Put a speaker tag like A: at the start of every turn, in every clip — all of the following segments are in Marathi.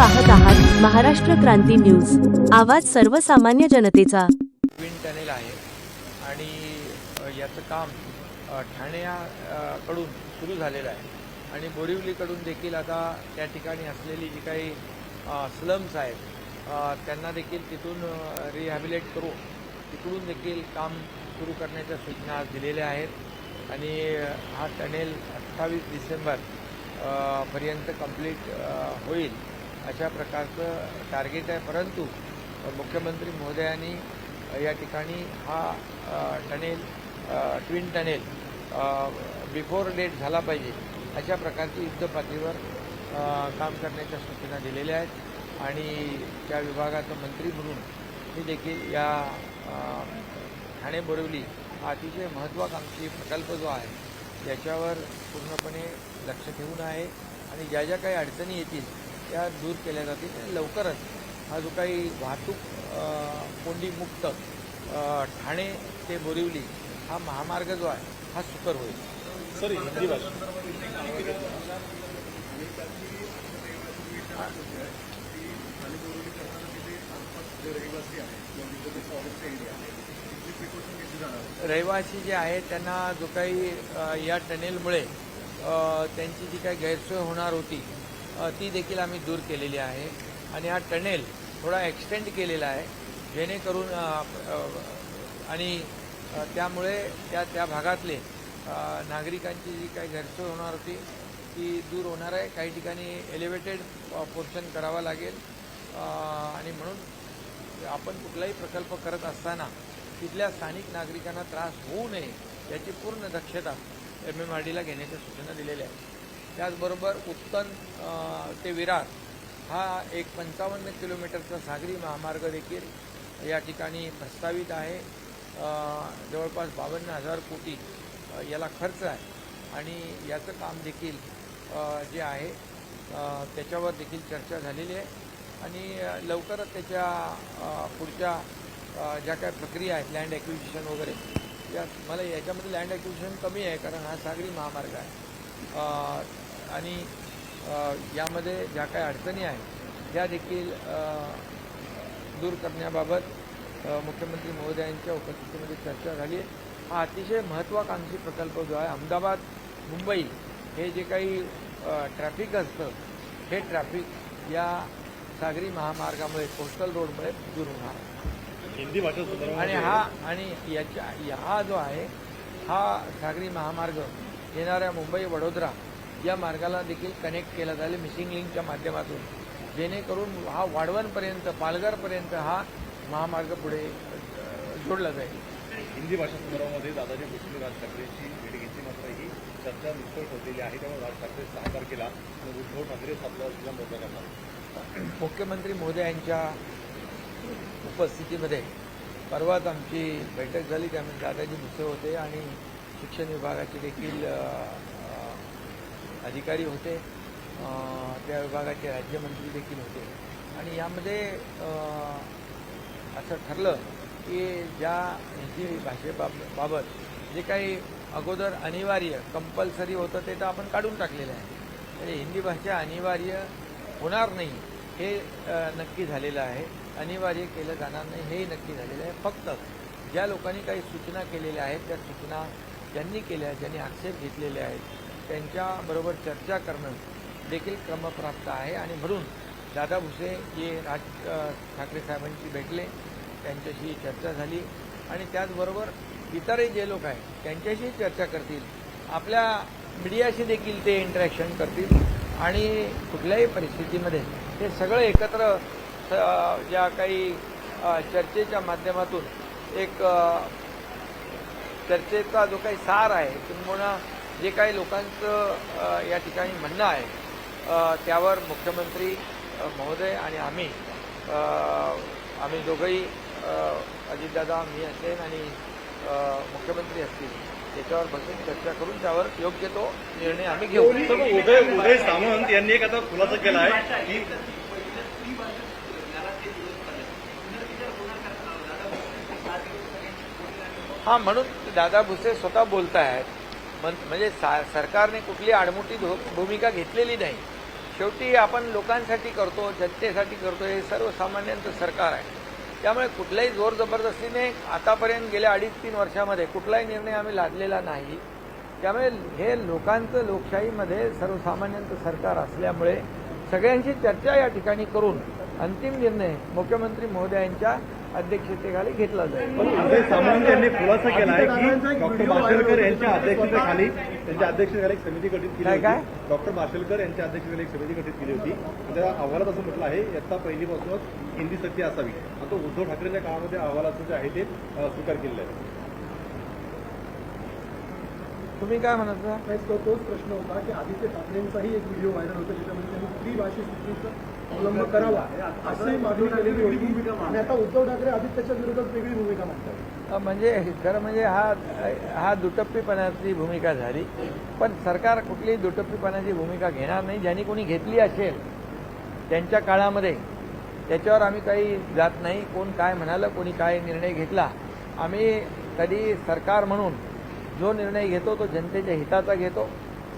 A: पाहत आहात महाराष्ट्र क्रांती न्यूज. आवाज सर्वसामान्य जनतेचा.
B: ट्विन टनेल आहे आणि याचं काम ठाण्याकडून सुरू झालेलं आहे. आणि बोरिवलीकडून देखील आता त्या ठिकाणी असलेली जी काही स्लम्स आहेत त्यांना देखील तिथून रिहॅबिलेट करू तिकडून देखील काम सुरू करण्याच्या सूचना आज दिलेल्या आहेत. आणि हा टनेल अठ्ठावीस डिसेंबर पर्यंत कंप्लीट होईल. अशा प्रकारचं टार्गेट आहे. परंतु मुख्यमंत्री महोदयांनी या ठिकाणी हा tunnel twin tunnel before date झाला पाहिजे अशा प्रकारची युद्धपातळीवर काम करण्याच्या सूचना दिलेल्या आहेत. आणि त्या विभागाचं मंत्री म्हणून मी देखील या ठाणे बोरिवली हा अतिशय महत्त्वाकांक्षी प्रकल्प जो आहे याच्यावर पूर्णपणे लक्ष ठेवून आहे. आणि ज्या ज्या काही अडचणी येतील त्या दूर केल्या जातील आणि लवकरच हा जो काही वाहतूक कोंडीमुक्त ठाणे ते बोरिवली हा महामार्ग जो आहे हा सुकर होईल.
C: सर
B: रहिवासी जे आहेत त्यांना जो काही या टनेलमुळे त्यांची जी काही गैरसोय होणार होती ती देखील आम्ही दूर केलेली आहे. आणि हा टनेल थोडा एक्सटेंड केलेला आहे जेणेकरून आणि त्यामुळे त्या त्या भागातले नागरिकांची जी काही घरसोय होणार होती ती दूर होणार आहे. काही ठिकाणी एलिव्हेटेड पोर्शन करावा लागेल. आणि म्हणून आपण कुठलाही प्रकल्प करत असताना तिथल्या स्थानिक नागरिकांना त्रास होऊ नये याची पूर्ण दक्षता एम एम आर डीला घेण्याच्या सूचना दिलेल्या आहेत. त्याचबरोबर उत्तन ते विरार हा एक पंचावन्न किलोमीटरचा सागरी महामार्ग देखील या ठिकाणी प्रस्तावित आहे. जवळपास बावन्न हजार कोटी याला खर्च आहे. आणि याचं काम देखील जे आहे त्याच्यावर देखील चर्चा झालेली आहे. आणि लवकरच त्याच्या पुढच्या ज्या काय प्रक्रिया आहेत लँड ॲक्विजिशन वगैरे या मला याच्यामध्ये लँड ॲक्विजिशन कमी आहे कारण हा सागरी महामार्ग आहे. आणि यामध्ये ज्या काही अडचणी आहेत त्या देखील दूर करण्याबाबत मुख्यमंत्री महोदयांच्या उपस्थितीमध्ये चर्चा झाली हा अतिशय महत्त्वाकांक्षी प्रकल्प जो आहे अहमदाबाद मुंबई हे जे काही ट्रॅफिक असतं हे ट्रॅफिक या सागरी महामार्गामुळे कोस्टल रोडमुळे दूर होणार आहे.
C: हिंदी भाषा
B: आणि हा आणि याच्या या- हा जो आहे हा सागरी महामार्ग येणाऱ्या मुंबई वडोदरा या मार्गाला देखील कनेक्ट केला जाईल मिसिंग लिंकच्या माध्यमातून. जेणेकरून हा वाढवणपर्यंत पालघरपर्यंत हा महामार्ग पुढे जोडला जाईल.
C: हिंदी भाषा संदर्भामध्ये दादाजी भुसे राज ठाकरेंची भेट घेतली मात्र ही चर्चा निष्फळ ठरलेली आहे. त्यामुळे राज ठाकरे सहा तारखेला उद्धव ठाकरे सात तारखेला मोर्चा करणार.
B: मुख्यमंत्री महोदयांच्या उपस्थितीमध्ये परवाच आमची बैठक झाली. त्यामध्ये दादाजी भुसे होते आणि शिक्षण विभागाचे देखील अधिकारी होते. त्या विभागाचे राज्यमंत्री देखील होते. आणि यामध्ये असं ठरलं की ज्या हिंदी भाषेबाबत जे काही अगोदर अनिवार्य कंपल्सरी होतं ते तर आपण काढून टाकलेलं आहे. म्हणजे हिंदी भाषा अनिवार्य होणार नाही हे नक्की झालेलं आहे. अनिवार्य केलं जाणार नाही हेही नक्की झालेलं आहे. फक्त ज्या लोकांनी काही सूचना केलेल्या आहेत त्या सूचना ज्यांनी केल्या ज्यांनी आक्षेप घेतलेले आहेत त्यांच्याबरोबर चर्चा करणं देखील क्रमप्राप्त आहे. आणि म्हणून दादा भुसे जे राज ठाकरे साहेबांशी भेटले त्यांच्याशी चर्चा झाली. आणि त्याचबरोबर इतरही जे लोक आहेत त्यांच्याशी चर्चा करतील. आपल्या मीडियाशी देखील ते इंटरॅक्शन करतील. आणि कुठल्याही परिस्थितीमध्ये हे सगळं एकत्र ज्या काही चर्चेच्या माध्यमातून एक चर्चेचा जो काही सार आहे किंबहुना जे काही लोकांचं या ठिकाणी म्हणणं आहे त्यावर मुख्यमंत्री महोदय आणि आम्ही आम्ही दोघंही अजितदादा मी असेन आणि मुख्यमंत्री असतील त्याच्यावर बसून चर्चा करून त्यावर योग्य तो निर्णय आम्ही घेऊ.
C: उदय उदय सामंत यांनी एक आता खुलासा केला आहे की
B: हा म्हणून दादा भुसे स्वतः बोलत आहेत म्हणजे सा- सरकारने कुठली आडमुठी भूमिका घेतलेली नाही. शेवटी आपण लोकांसाठी करतो जनतेसाठी करतो हे सर्वसामान्यांचं सरकार आहे. त्यामुळे कुठल्याही जोर जबरदस्तीने आतापर्यंत गेल्या अडीच तीन वर्षामध्ये कुठलाही निर्णय आम्ही लादलेला नाही. त्यामुळे हे लोकांचं लोकशाहीमध्ये सर्वसामान्यांचं सरकार असल्यामुळे सगळ्यांशी चर्चा या ठिकाणी करून अंतिम निर्णय मुख्यमंत्री महोदयांच्या अध्यक्षतेखाली घेतला जाईल.
C: पण अजय सामंत यांनी खुलासा केला आहे की डॉक्टर माशेलकर यांच्या अध्यक्षतेखाली त्यांच्या अध्यक्षतेखाली एक समिती गठीत केली
B: काय काय?
C: होती. डॉक्टर माशेलकर यांच्या अध्यक्षतेखाली एक समिती गठीत केली होती. आणि त्या अहवालात असं म्हटलं आहे इयत्ता पहिलीपासूनच हिंदी सक्ती असावी. आता उद्धव ठाकरेंच्या काळामध्ये अहवालाचं जे आहे ते अ, स्वीकार केलेलं आहे
B: तुम्ही काय म्हणत
D: तोच प्रश्न होता की आदित्य ठाकरेंचाही एक व्हिडिओ व्हायरल होता ज्याच्यामध्ये त्यांनी त्रिभाषी सूचनेचा अवलंब करावा अशी मागणी केलेली होती आणि आता उद्धव ठाकरे आदित्यच्या विरोधात वेगळी भूमिका मांडतात
B: म्हणजे खरं म्हणजे हा हा दुटप्पीपणाची भूमिका झाली पण सरकार कुठलीही दुटप्पीपणाची भूमिका घेणार नाही. ज्यांनी कोणी घेतली असेल त्यांच्या काळामध्ये त्याच्यावर आम्ही काही जात नाही. कोण काय म्हणालं कोणी काय निर्णय घेतला. आम्ही कधी सरकार म्हणून जो निर्णय घेतो तो जनतेच्या हिताचा घेतो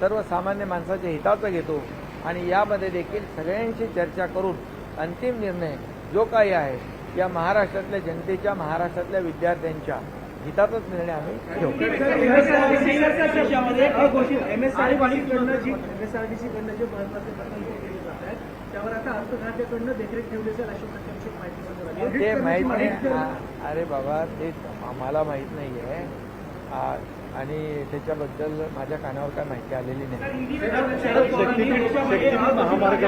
B: सर्वसामान्य माणसाच्या हिताचा घेतो. आणि यामध्ये देखील सगळ्यांशी चर्चा करून अंतिम निर्णय जो काही आहे या महाराष्ट्रातल्या जनतेच्या महाराष्ट्रातल्या विद्यार्थ्यांच्या हिताचाच निर्णय आम्ही
D: आहे.
B: ते माहीत नाही. अरे बाबा ते आम्हाला माहीत नाही आहे आ- आणि त्याच्याबद्दल माझ्या कानावर काय माहिती आलेली नाही.
C: महामार्ग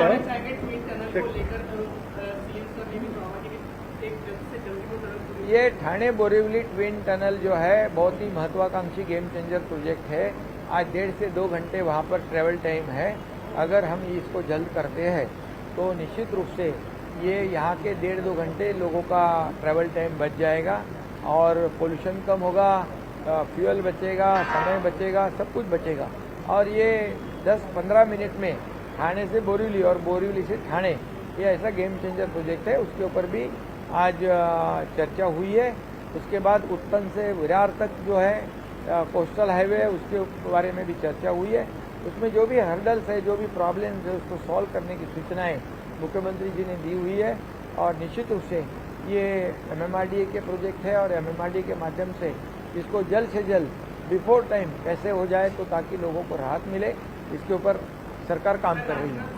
B: ये ठाणे बोरीवली ट्विन टनल जो है, बहुत ही महत्वाकांक्षी गेम चेंजर प्रोजेक्ट है। आज डेढ़ से दो घंटे वहाँ पर ट्रेवल टाइम है। अगर हम इसको जल्द करते हैं तो निश्चित रूप से ये यहाँ के डेढ़ दो घंटे लोगों का ट्रैवल टाइम बच जाएगा और पोल्यूशन कम होगा। फ्यूल बचेगा, समय बचेगा, सब कुछ बचेगा। और ये 10-15 मिनट में ठाणे से बोरीवली और बोरीवली से ठाणे, ये ऐसा गेम चेंजर प्रोजेक्ट है। उसके ऊपर भी आज चर्चा हुई है। उसके बाद उत्तन से विरार तक जो है कोस्टल हाईवे उसके बारे में भी चर्चा हुई है। उसमें जो भी हर्डल्स है, जो भी प्रॉब्लम्स है, उसको सॉल्व करने की सूचनाएँ मुख्यमंत्री जी ने दी हुई है। और निश्चित रूप से ये एमएमआरडीए के प्रोजेक्ट है और एमएमआरडीए के माध्यम से इसको जल्द से जल्द बिफोर टाइम कैसे हो जाए तो ताकि लोगों को राहत मिले, इसके ऊपर सरकार काम कर रही है।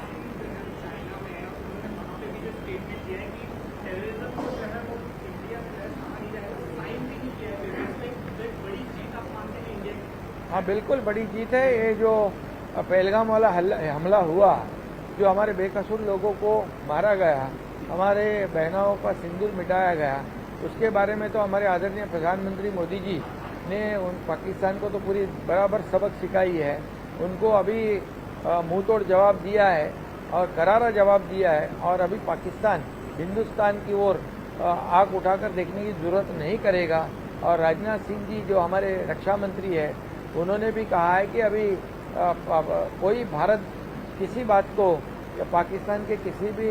B: हाँ बिल्कुल बड़ी जीत है। ये जो पहलगाम वाला हमला हुआ, जो हमारे बेकसूर लोगों को मारा गया, हमारे बहनों का सिंदूर मिटाया गया उसके बारे में तो हमारे आदरणीय प्रधानमंत्री मोदी जी ने उन पाकिस्तान को तो पूरी बराबर सबक सिखाई है। उनको अभी मुँह तोड़ जवाब दिया है और करारा जवाब दिया है और अभी पाकिस्तान, हिंदुस्तान की ओर आग उठाकर देखने की ज़रूरत नहीं करेगा। और राजनाथ सिंह जी जो हमारे रक्षा मंत्री है, उन्होंने भी कहा है कि अभी कोई भारत किसी बात को या पाकिस्तान के किसी भी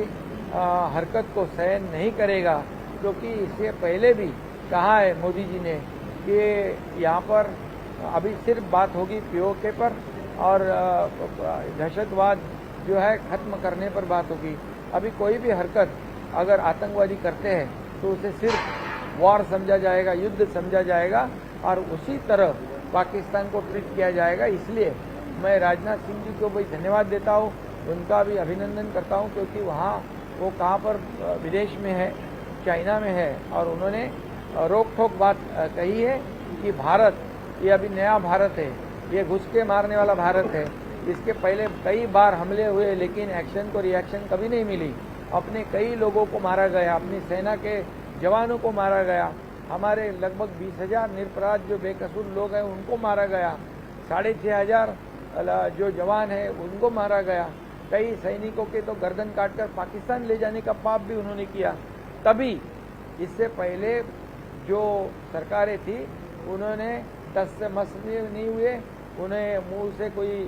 B: हरकत को सहन नहीं करेगा। क्योंकि इससे पहले भी कहा है मोदी जी ने कि यहाँ पर अभी सिर्फ़ बात होगी पीओके पर और दहशतवाद जो है खत्म करने पर बात होगी। अभी कोई भी हरकत अगर आतंकवादी करते हैं तो उसे सिर्फ़ वॉर समझा जाएगा, युद्ध समझा जाएगा और उसी तरह पाकिस्तान को ट्रीट किया जाएगा। इसलिए मैं राजनाथ सिंह जी को भी धन्यवाद देता हूँ, उनका भी अभिनंदन करता हूँ, क्योंकि वहाँ वो कहाँ पर विदेश में है चाइना में है और उन्होंने रोक ठोक बात कही है कि भारत, ये अभी नया भारत है, ये घुस के मारने वाला भारत है। इसके पहले कई बार हमले हुए, लेकिन एक्शन को रिएक्शन कभी नहीं मिली। अपने कई लोगों को मारा गया, अपनी सेना के जवानों को मारा गया। हमारे लगभग बीस हज़ार निरपराध जो बेकसूर लोग हैं, उनको मारा गया। साढ़े छः हज़ार जो जवान है, उनको मारा गया। कई सैनिकों के तो गर्दन काटकर पाकिस्तान ले जाने का पाप भी उन्होंने किया। तभी इससे पहले जो सरकारें थी उन्होंने टस से मस नहीं हुए उन्हें मुँह से कोई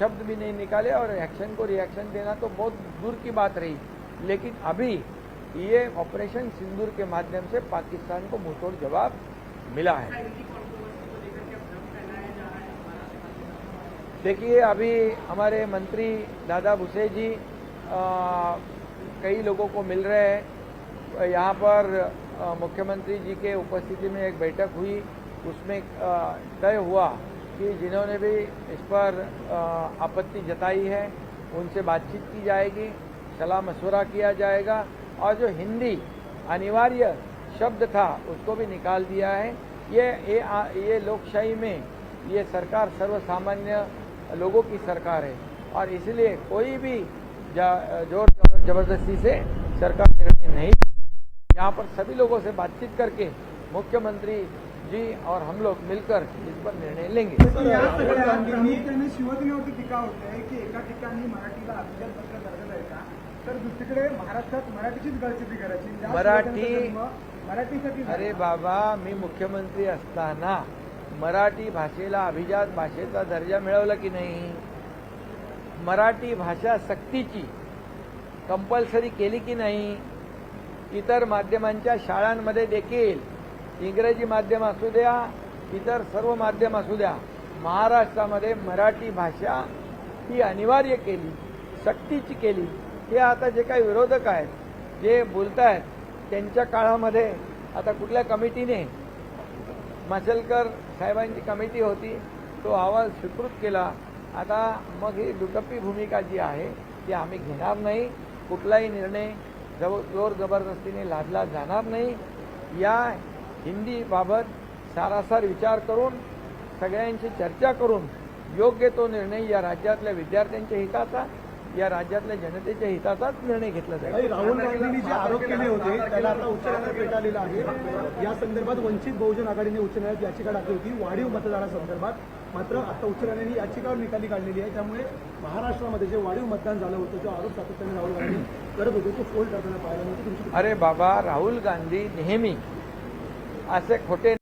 B: शब्द भी नहीं निकाले और एक्शन को रिएक्शन देना तो बहुत दूर की बात रही। लेकिन अभी ये ऑपरेशन सिंदूर के माध्यम से पाकिस्तान को मुंहतोड़ जवाब मिला है। देखिए अभी हमारे मंत्री दादा भुसे जी अ, कई लोगों को मिल रहे हैं। यहाँ पर मुख्यमंत्री जी के उपस्थिति में एक बैठक हुई। उसमें तय हुआ कि जिन्होंने भी इस पर आपत्ति जताई है उनसे बातचीत की जाएगी सलाह मशवरा किया जाएगा। और जो हिंदी अनिवार्य शब्द था उसको भी निकाल दिया है। ये ये, ये लोकशाही में ये सरकार सर्वसामान्य लोगों की सरकार है। और इसलिए कोई भी ज़ोर ज़बरदस्ती से सरकार निर्णय नहीं यहाँ पर सभी लोगों से बातचीत करके मुख्यमंत्री जी और हम लोग मिलकर इस पर निर्णय लेंगे।
E: पण या सगळ्या प्रामुख्याने शिवसेनेवरती टीका होते की एका ठिकाणी मराठीला अभिजात पत्र दर्जा द्यायचा तर दुसरीकडे महाराष्ट्रात मराठीचीच गळचित्री करायची ज्या
B: मराठी-
E: मराठीसाठी.
B: अरे बाबा मी मुख्यमंत्री असताना मराठी भाषेला अभिजात भाषेचा दर्जा मिळवला की नाही? मराठी भाषा सक्तीची कंपल्सरी केली की नाही? इतर माध्यमांच्या शाळांमध्ये देखील. इंग्रजी माध्यम असू द्या इतर सर्व माध्यम असू द्या महाराष्ट्रामध्ये मराठी भाषा ही अनिवार्य केली सक्तीची केली. हे आता जे काही विरोधक आहेत जे बोलत आहेत त्यांच्या काळामध्ये आता कुठल्या कमिटीने? माशेलकर साहेबांची कमिटी होती तो अहवाल स्वीकृत केला. आता मग ही दुटप्पी भूमिका जी आहे ती आम्ही घेणार नाही. कुठलाही निर्णय जब जोर जबरदस्तीने लादला जाणार नाही. या हिंदीबाबत सारासार विचार करून सगळ्यांची चर्चा करून योग्य तो निर्णय या राज्यातल्या विद्यार्थ्यांच्या हिताचा या राज्यातल्या जनतेच्या हिताचाच निर्णय घेतला जाईल.
D: राहुल गांधींनी जे आरोप केले होते त्याला आता उच्च न्यायालयात फेटाळलेला आहे. या संदर्भात वंचित बहुजन आघाडीने उच्च न्यायालयात याचिका टाकली होती वाढीव मतदारासंदर्भात मात्र आता उच्च न्यायालयाने याचिकावर निकाली काढलेली आहे. त्यामुळे महाराष्ट्रामध्ये जे वाढीव मतदान झालं होतं जो आरोप सातत्याने राहुल गांधी करत होते तो फोल करताना पाहायला मिळतो. तुमची
B: अरे बाबा राहुल गांधी नेहमी असे खोटे